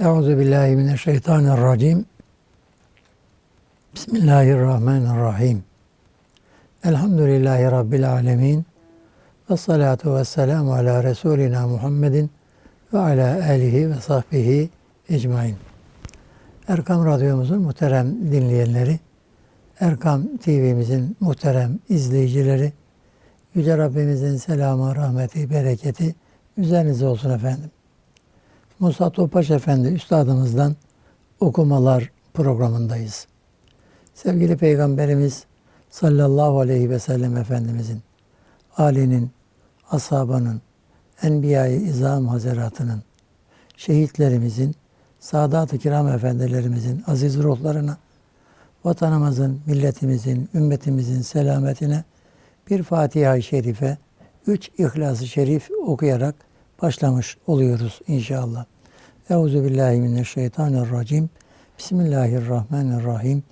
Euzu billahi mineşşeytanirracim. Bismillahirrahmanirrahim. Elhamdülillahi rabbil alamin. Ve salatu ve selamu ala Resulina Muhammedin ve ala alihi ve sahbihi ecmain. Erkam Radyomuzun muhterem dinleyenleri, Erkam TV'mizin muhterem izleyicileri, Yüce Rabbimizin selamı, rahmeti, bereketi üzerinize olsun efendim. Musa Topaş Efendi Üstadımızdan okumalar programındayız. Sevgili Peygamberimiz sallallahu aleyhi ve sellem Efendimizin, Ali'nin, ashabının, Enbiya-i İzam Hazeratının, şehitlerimizin, Sadat-ı Kiram Efendilerimizin aziz ruhlarına, vatanımızın, milletimizin, ümmetimizin selametine bir Fatiha-i Şerife, üç İhlas-ı Şerif okuyarak başlamış oluyoruz inşallah. Euzu billahi mineşşeytanirracim. Bismillahirrahmanirrahim.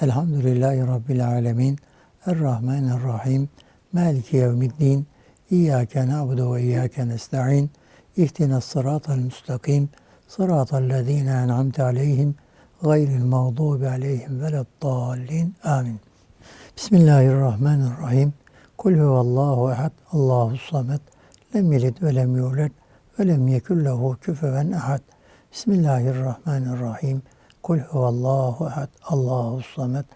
Elhamdülillahi rabbil alamin. Errahmanirrahim. Maliki yevmiddin. İyyake na'budu ve iyyake nestaîn. İhdinas sıratal müstakim. Sıratal lezîne en'amte aleyhim gayril mağdubi aleyhim veleddallin. Amin. Bismillahirrahmanirrahim. Kul huvallahu ehad. Allahu samet. Lem yelid ve lem yulad ve lem yekun lehu küfüven ehad. Bismillahirrahmanirrahim. Kul huvallahu ehad. Allahu samet.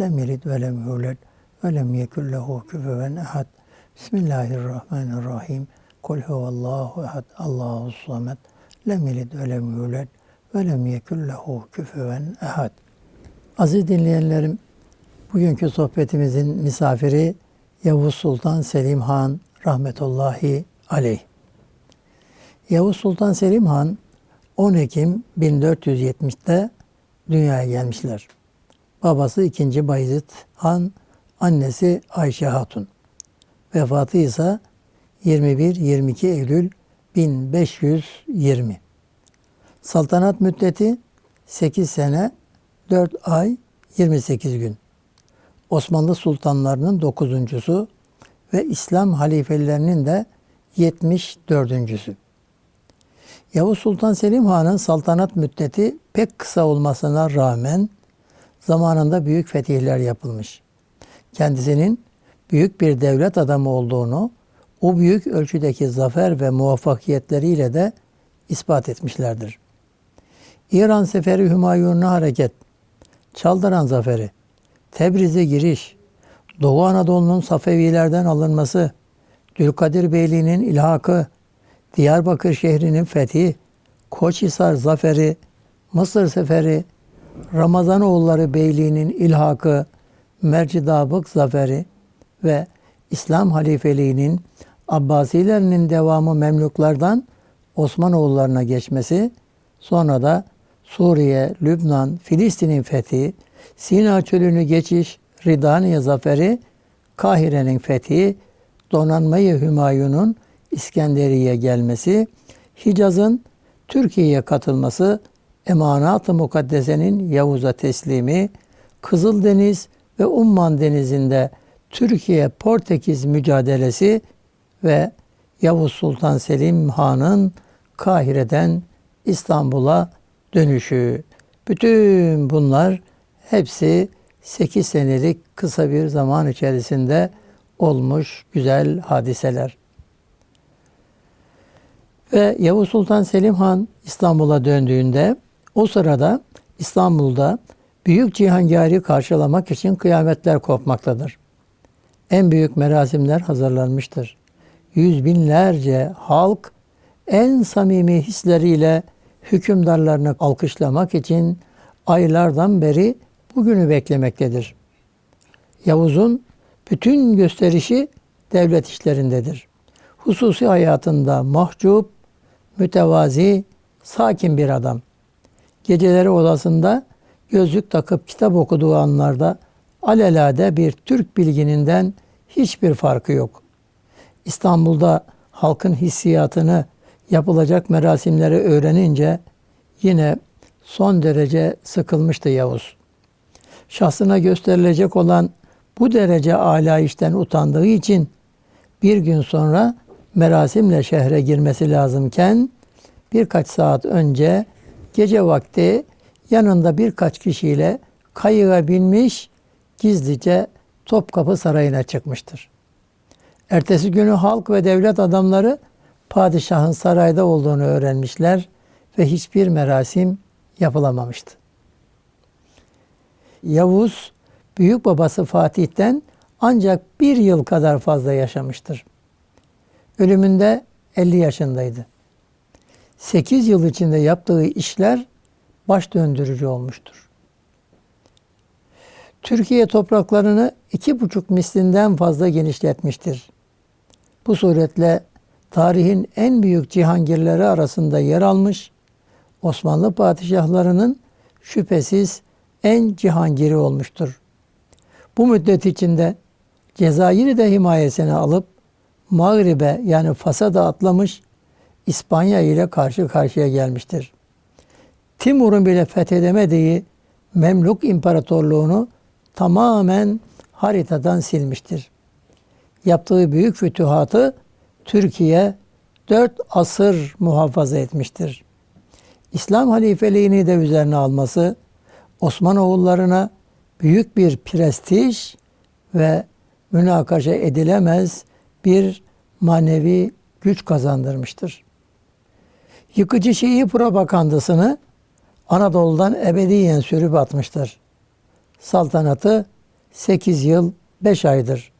Lem yelid ve lem yulad ve lem yekun lehu küfüven ehad. Bismillahirrahmanirrahim. Kul huvallahu ehad. Allahu samet. Lem yelid ve lem yulad ve lem yekun lehu küfüven ehad. Aziz dinleyenlerim, bugünkü sohbetimizin misafiri Yavuz Sultan Selim Han rahmetullahi aleyh. Yavuz Sultan Selim Han 10 Ekim 1470'te dünyaya gelmişler. Babası 2. Bayezid Han, annesi Ayşe Hatun. Vefatı ise 21-22 Eylül 1520. Saltanat müddeti 8 sene 4 ay 28 gün. Osmanlı sultanlarının dokuzuncusu ve İslam halifelerinin de 74.sü. Yavuz Sultan Selim Han'ın saltanat müddeti pek kısa olmasına rağmen zamanında büyük fetihler yapılmış. Kendisinin büyük bir devlet adamı olduğunu o büyük ölçüdeki zafer ve muvaffakiyetleriyle de ispat etmişlerdir. İran Seferi Hümayun'a hareket, Çaldıran Zaferi, Tebriz'e giriş, Doğu Anadolu'nun Safevilerden alınması, Dülkadir Beyliği'nin ilhakı, Diyarbakır şehrinin fethi, Koçhisar zaferi, Mısır seferi, Ramazanoğulları Beyliği'nin ilhakı, Mercidabık zaferi ve İslam halifeliğinin Abbasilerinin devamı Memluklardan Osmanoğullarına geçmesi, sonra da Suriye, Lübnan, Filistin'in fethi, Sina çölünü geçiş, Ridaniye zaferi, Kahire'nin fethi, donanmayı Hümayun'un İskenderiye gelmesi, Hicaz'ın Türkiye'ye katılması, Emanat-ı Mukaddese'nin Yavuz'a teslimi, Kızıldeniz ve Umman Denizi'nde Türkiye-Portekiz mücadelesi ve Yavuz Sultan Selim Han'ın Kahire'den İstanbul'a dönüşü. Bütün bunlar hepsi 8 senelik kısa bir zaman içerisinde olmuş güzel hadiseler. Ve Yavuz Sultan Selim Han İstanbul'a döndüğünde o sırada İstanbul'da büyük cihangari karşılamak için kıyametler kopmaktadır. En büyük merasimler hazırlanmıştır. Yüz binlerce halk en samimi hisleriyle hükümdarlarını alkışlamak için aylardan beri bugünü beklemektedir. Yavuz'un bütün gösterişi devlet işlerindedir. Hususi hayatında mahcup, mütevazi, sakin bir adam. Geceleri odasında gözlük takıp kitap okuduğu anlarda alelade bir Türk bilgininden hiçbir farkı yok. İstanbul'da halkın hissiyatını yapılacak merasimleri öğrenince yine son derece sıkılmıştı Yavuz. Şahsına gösterilecek olan bu derece âlâ işten utandığı için bir gün sonra merasimle şehre girmesi lazımken birkaç saat önce gece vakti yanında birkaç kişiyle kayığa binmiş gizlice Topkapı Sarayı'na çıkmıştır. Ertesi günü halk ve devlet adamları padişahın sarayda olduğunu öğrenmişler ve hiçbir merasim yapılamamıştı. Yavuz büyük babası Fatih'ten ancak bir yıl kadar fazla yaşamıştır. Ölümünde 50 yaşındaydı. 8 yıl içinde yaptığı işler baş döndürücü olmuştur. Türkiye topraklarını iki buçuk mislinden fazla genişletmiştir. Bu suretle tarihin en büyük cihangirleri arasında yer almış, Osmanlı padişahlarının şüphesiz en cihangiri olmuştur. Bu müddet içinde Cezayir'i de himayesine alıp Mağrib'e yani Fas'a da atlamış, İspanya ile karşı karşıya gelmiştir. Timur'un bile fethedemediği Memluk İmparatorluğunu tamamen haritadan silmiştir. Yaptığı büyük fütühatı Türkiye dört asır muhafaza etmiştir. İslam halifeliğini de üzerine alması Osmanoğullarına büyük bir prestij ve münakaşa edilemez bir manevi güç kazandırmıştır. Yıkıcı Şii propagandasını Anadolu'dan ebediyen sürüp atmıştır. Saltanatı 8 yıl 5 aydır.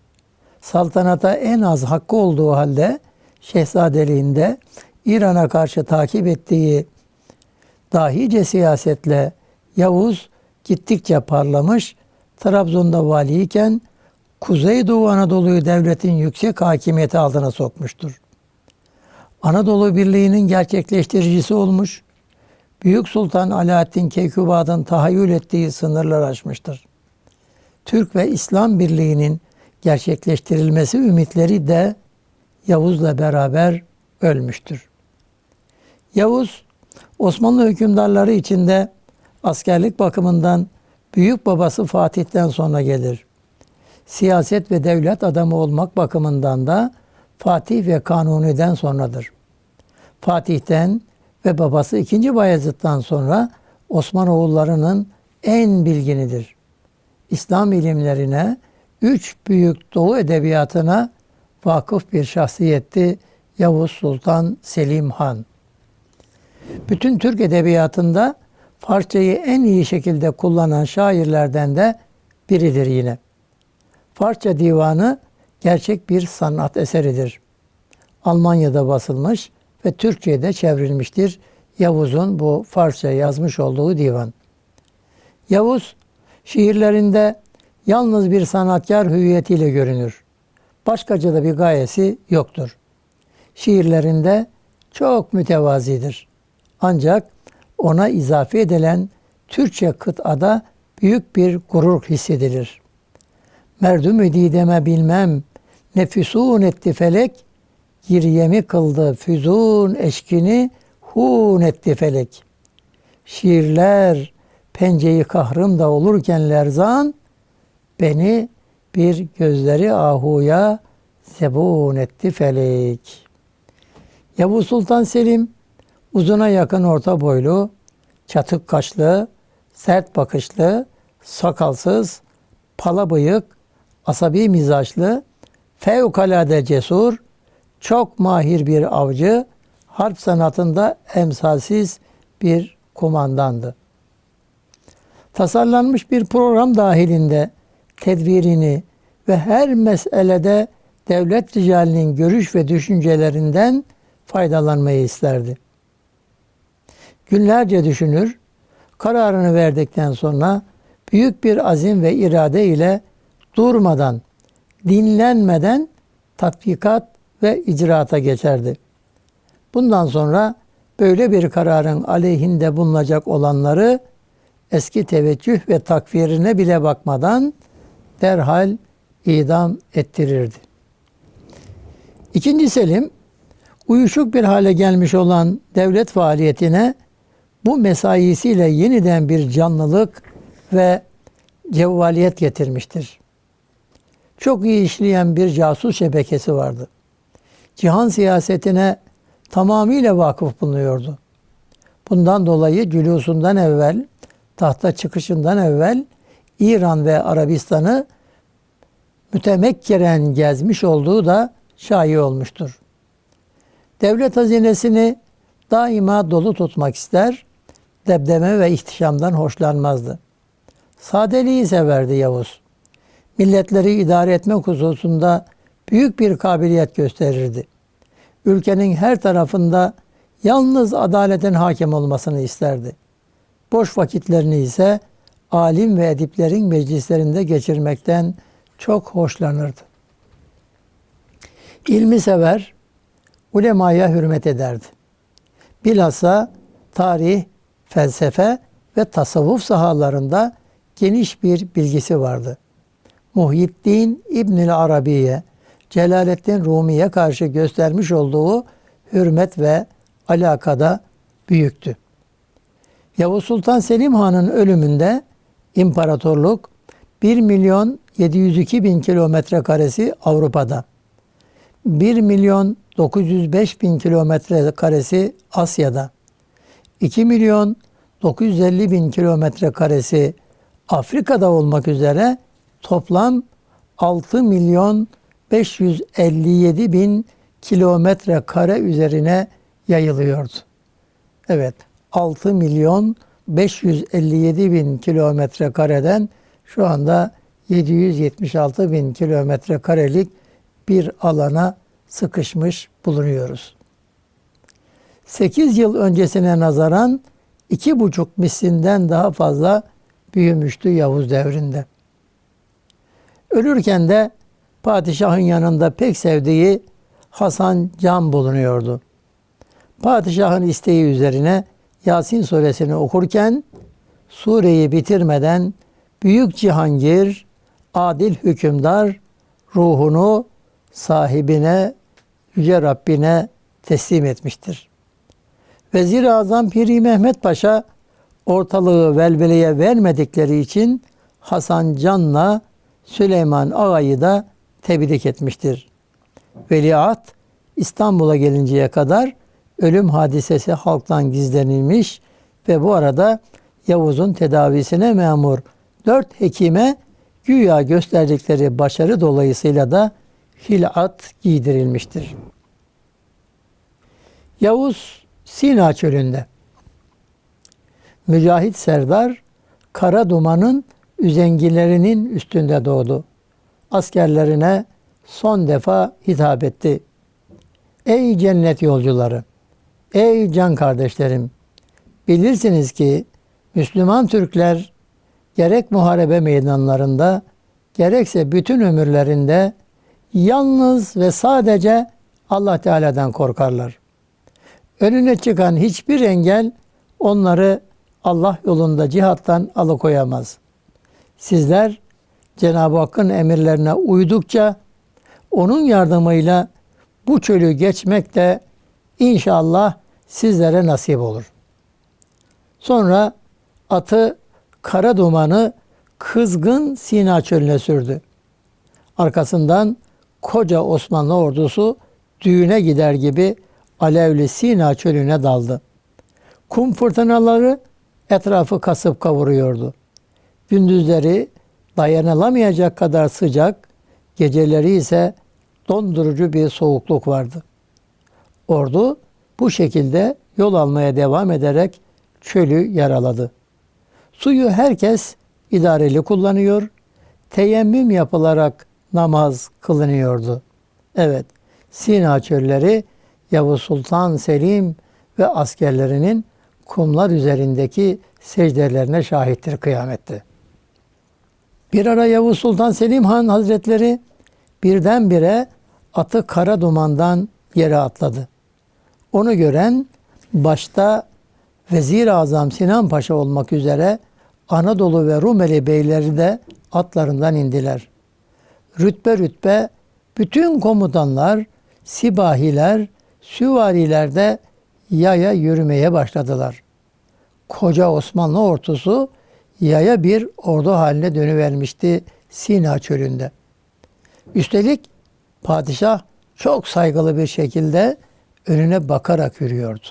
Saltanata en az hakkı olduğu halde şehzadeliğinde İran'a karşı takip ettiği dahice siyasetle Yavuz gittikçe parlamış, Trabzon'da valiyken Kuzeydoğu Anadolu'yu devletin yüksek hakimiyeti altına sokmuştur. Anadolu Birliği'nin gerçekleştiricisi olmuş, Büyük Sultan Alaaddin Keykubat'ın tahayyül ettiği sınırlar aşmıştır. Türk ve İslam Birliği'nin gerçekleştirilmesi ümitleri de Yavuz'la beraber ölmüştür. Yavuz, Osmanlı hükümdarları içinde askerlik bakımından büyük babası Fatih'ten sonra gelir. Siyaset ve devlet adamı olmak bakımından da Fatih ve Kanuni'den sonradır. Fatih'ten ve babası 2. Bayezid'den sonra Osmanoğullarının en bilginidir. İslam ilimlerine, üç büyük Doğu edebiyatına vakıf bir şahsiyetti Yavuz Sultan Selim Han. Bütün Türk edebiyatında Farsçayı en iyi şekilde kullanan şairlerden de biridir yine. Farsça divanı gerçek bir sanat eseridir. Almanya'da basılmış ve Türkçe'ye de çevrilmiştir. Yavuz'un bu Farsça yazmış olduğu divan. Yavuz şiirlerinde yalnız bir sanatkar hüviyetiyle görünür. Başkaca da bir gayesi yoktur. Şiirlerinde çok mütevazidir. Ancak ona izafe edilen Türkçe kıtada büyük bir gurur hissedilir. Merdüm dideme bilmem, nefüsun etti felek, giryemi kıldı füzun eşkini, hun etti felek. Şiirler, penceyi kahrımda olurken lerzan, beni bir gözleri ahuya zebun etti felek. Yavuz Sultan Selim uzuna yakın orta boylu, çatık kaşlı, sert bakışlı, sakalsız, pala bıyık, asabi mizaçlı, fevkalade cesur, çok mahir bir avcı, harp sanatında emsalsiz bir kumandandı. Tasarlanmış bir program dahilinde tedbirini ve her meselede devlet ricalinin görüş ve düşüncelerinden faydalanmayı isterdi. Günlerce düşünür, kararını verdikten sonra büyük bir azim ve irade ile durmadan, dinlenmeden tatbikat ve icraata geçerdi. Bundan sonra böyle bir kararın aleyhinde bulunacak olanları eski teveccüh ve takfirine bile bakmadan derhal idam ettirirdi. İkinci Selim, uyuşuk bir hale gelmiş olan devlet faaliyetine bu mesaisiyle yeniden bir canlılık ve cevvaliyet getirmiştir. Çok iyi işleyen bir casus şebekesi vardı. Cihan siyasetine tamamıyla vakıf bulunuyordu. Bundan dolayı cülüsundan evvel, tahta çıkışından evvel İran ve Arabistan'ı mütemekkeren gezmiş olduğu da şayi olmuştur. Devlet hazinesini daima dolu tutmak ister, debdeme ve ihtişamdan hoşlanmazdı. Sadeliği severdi Yavuz. Milletleri idare etmek hususunda büyük bir kabiliyet gösterirdi. Ülkenin her tarafında yalnız adaletin hakim olmasını isterdi. Boş vakitlerini ise alim ve ediplerin meclislerinde geçirmekten çok hoşlanırdı. İlmi sever, ulemaya hürmet ederdi. Bilhassa tarih, felsefe ve tasavvuf sahalarında geniş bir bilgisi vardı. Muhyiddin İbnül Arabi'ye, Celaleddin Rumi'ye karşı göstermiş olduğu hürmet ve alakada büyüktü. Yavuz Sultan Selim Han'ın ölümünde imparatorluk 1 milyon 702 bin kilometre karesi Avrupa'da, 1 milyon 905 bin kilometre karesi Asya'da, 2 milyon 950 bin kilometre karesi Afrika'da olmak üzere toplam 6 milyon 557 bin kilometre kare üzerine yayılıyordu. Evet 6 milyon 557 bin kilometre kareden şu anda 776 bin kilometre karelik bir alana sıkışmış bulunuyoruz. 8 yıl öncesine nazaran iki buçuk mislinden daha fazla büyümüştü Yavuz devrinde. Ölürken de padişahın yanında pek sevdiği Hasan Can bulunuyordu. Padişahın isteği üzerine Yasin suresini okurken sureyi bitirmeden Büyük Cihangir, adil hükümdar ruhunu sahibine, Yüce Rabbine teslim etmiştir. Vezir-i Azam Piri Mehmet Paşa ortalığı velveleye vermedikleri için Hasan Can'la Süleyman Ağa'yı da tebrik etmiştir. Veliaht İstanbul'a gelinceye kadar ölüm hadisesi halktan gizlenilmiş ve bu arada Yavuz'un tedavisine memur dört hekime güya gösterdikleri başarı dolayısıyla da hilat giydirilmiştir. Yavuz Sina çölünde Mücahit Serdar kara dumanın üzengilerinin üstünde doğdu. Askerlerine son defa hitap etti. Ey cennet yolcuları! Ey can kardeşlerim! Bilirsiniz ki Müslüman Türkler gerek muharebe meydanlarında gerekse bütün ömürlerinde yalnız ve sadece Allah Teala'dan korkarlar. Önüne çıkan hiçbir engel onları Allah yolunda cihattan alıkoyamaz. Sizler Cenab-ı Hakk'ın emirlerine uydukça onun yardımıyla bu çölü geçmek de inşallah sizlere nasip olur. Sonra atı kara dumanı kızgın Sina çölüne sürdü. Arkasından koca Osmanlı ordusu düğüne gider gibi alevli Sina çölüne daldı. Kum fırtınaları etrafı kasıp kavuruyordu. Gündüzleri dayanılamayacak kadar sıcak, geceleri ise dondurucu bir soğukluk vardı. Ordu bu şekilde yol almaya devam ederek çölü yaraladı. Suyu herkes idareli kullanıyor, teyemmüm yapılarak namaz kılınıyordu. Evet, Sina çölleri Yavuz Sultan Selim ve askerlerinin kumlar üzerindeki secdelerine şahittir kıyamette. Bir ara Yavuz Sultan Selim Han Hazretleri birdenbire atı kara dumandan yere atladı. Onu gören başta Vezir-i Azam Sinan Paşa olmak üzere Anadolu ve Rumeli beyleri de atlarından indiler. Rütbe rütbe bütün komutanlar, sibahiler, süvariler de yaya yürümeye başladılar. Koca Osmanlı ordusu yaya bir ordu haline dönüvermişti Sina çölünde. Üstelik padişah çok saygılı bir şekilde önüne bakarak yürüyordu.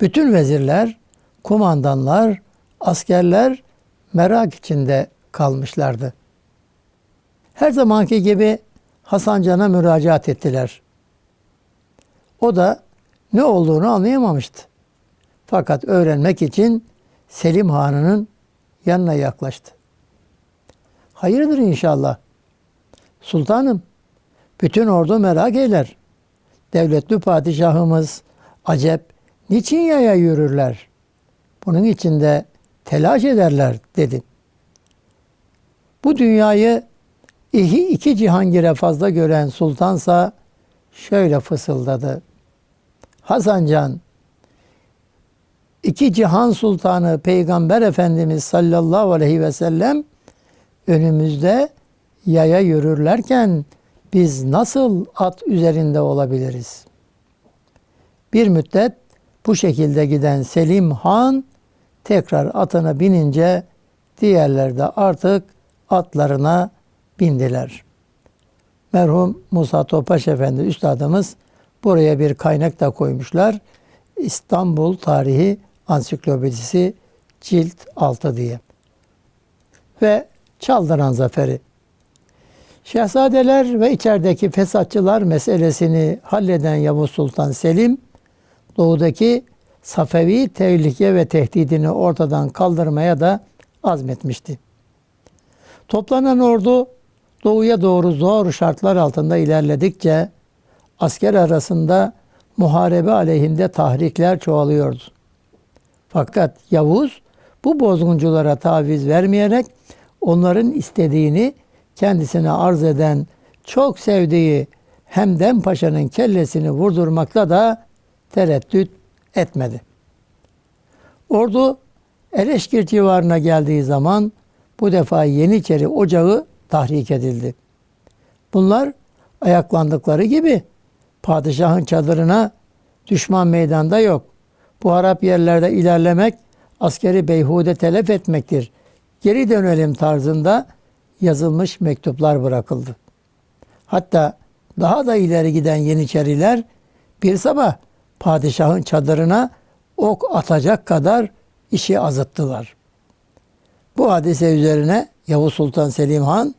Bütün vezirler, kumandanlar, askerler merak içinde kalmışlardı. Her zamanki gibi Hasan Can'a müracaat ettiler. O da ne olduğunu anlayamamıştı. Fakat öğrenmek için Selim Hanı'nın yanına yaklaştı. Hayırdır inşallah. Sultanım, bütün ordu merak eder. Devletli padişahımız acep niçin yaya yürürler? Bunun içinde telaş ederler dedi. Bu dünyayı iki, iki cihangire fazla gören sultansa şöyle fısıldadı. Hasancan, iki cihan sultanı Peygamber Efendimiz sallallahu aleyhi ve sellem önümüzde yaya yürürlerken biz nasıl at üzerinde olabiliriz? Bir müddet bu şekilde giden Selim Han tekrar atına binince diğerler de artık atlarına bindiler. Merhum Musa Topaş Efendi Üstadımız buraya bir kaynak da koymuşlar. İstanbul Tarihi Ansiklopedisi cilt 6 diye. Ve Çaldıran Zaferi. Şehzadeler ve içerideki fesatçılar meselesini halleden Yavuz Sultan Selim, doğudaki Safevi tehlike ve tehdidini ortadan kaldırmaya da azmetmişti. Toplanan ordu doğuya doğru zor şartlar altında ilerledikçe asker arasında muharebe aleyhinde tahrikler çoğalıyordu. Fakat Yavuz bu bozgunculara taviz vermeyerek onların istediğini kendisine arz eden çok sevdiği Hemdem Paşa'nın kellesini vurdurmakta da tereddüt etmedi. Ordu Eleşkir civarına geldiği zaman bu defa Yeniçeri Ocağı tahrik edildi. Bunlar ayaklandıkları gibi padişahın çadırına düşman meydanda yok. Bu harap yerlerde ilerlemek askeri beyhude telef etmektir. Geri dönelim tarzında yazılmış mektuplar bırakıldı. Hatta daha da ileri giden Yeniçeriler bir sabah padişahın çadırına ok atacak kadar işi azıttılar. Bu hadise üzerine Yavuz Sultan Selim Han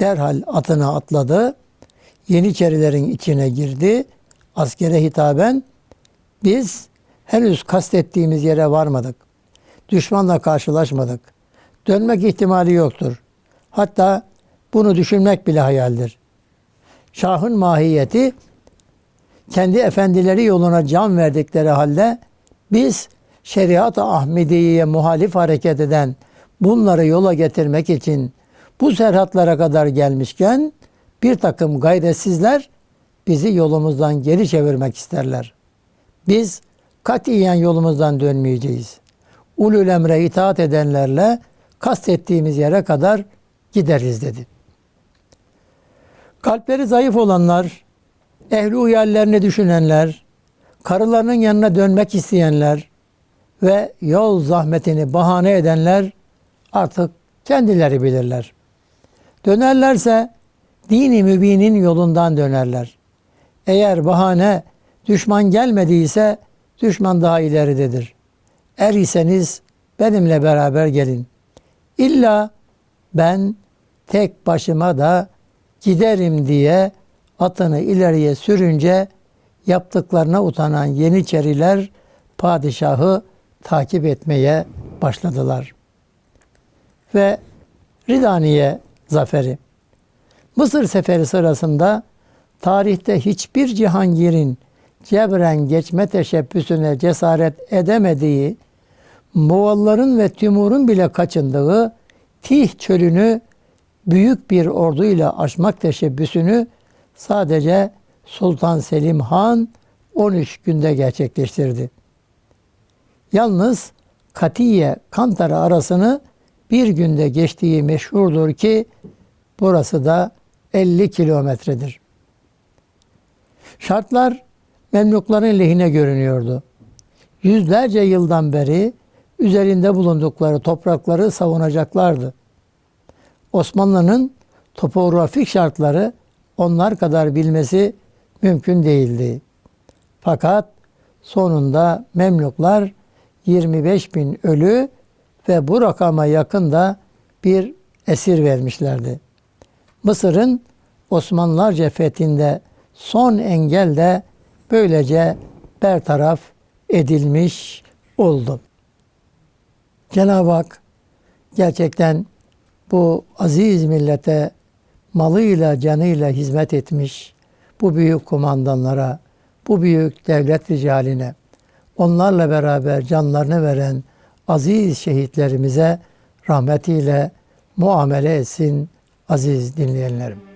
derhal atına atladı. Yeniçerilerin içine girdi. Askere hitaben biz henüz kastettiğimiz yere varmadık. Düşmanla karşılaşmadık. Dönmek ihtimali yoktur. Hatta bunu düşünmek bile hayaldir. Şahın mahiyeti kendi efendileri yoluna can verdikleri halde biz şeriat-ı Ahmediye'ye muhalif hareket eden bunları yola getirmek için bu serhatlara kadar gelmişken bir takım gayretsizler bizi yolumuzdan geri çevirmek isterler. Biz katiyen yolumuzdan dönmeyeceğiz. Ulul emre itaat edenlerle kastettiğimiz yere kadar gideriz dedi. Kalpleri zayıf olanlar, ehli uyallerini düşünenler, karılarının yanına dönmek isteyenler ve yol zahmetini bahane edenler artık kendileri bilirler. Dönerlerse dini mübinin yolundan dönerler. Eğer bahane düşman gelmediyse düşman daha ileridedir. Er iseniz benimle beraber gelin. İlla ben tek başıma da giderim diye atını ileriye sürünce yaptıklarına utanan Yeniçeriler padişahı takip etmeye başladılar. Ve Ridaniye zaferi. Mısır seferi sırasında tarihte hiçbir Cihangir'in cebren geçme teşebbüsüne cesaret edemediği, Moğolların ve Timur'un bile kaçındığı Tih çölünü büyük bir orduyla aşmak teşebbüsünü sadece Sultan Selim Han 13 günde gerçekleştirdi. Yalnız Katiye Kantara arasını bir günde geçtiği meşhurdur ki burası da 50 kilometredir. Şartlar Memlukların lehine görünüyordu. Yüzlerce yıldan beri üzerinde bulundukları toprakları savunacaklardı. Osmanlı'nın topografik şartları onlar kadar bilmesi mümkün değildi. Fakat sonunda Memluklar 25 bin ölü ve bu rakama yakın da bir esir vermişlerdi. Mısır'ın Osmanlılarca fethinde son engel de böylece bertaraf edilmiş oldu. Cenab-ı Hak gerçekten bu aziz millete malıyla canıyla hizmet etmiş bu büyük kumandanlara, bu büyük devlet ricaline, onlarla beraber canlarını veren aziz şehitlerimize rahmetiyle muamele etsin aziz dinleyenlerim.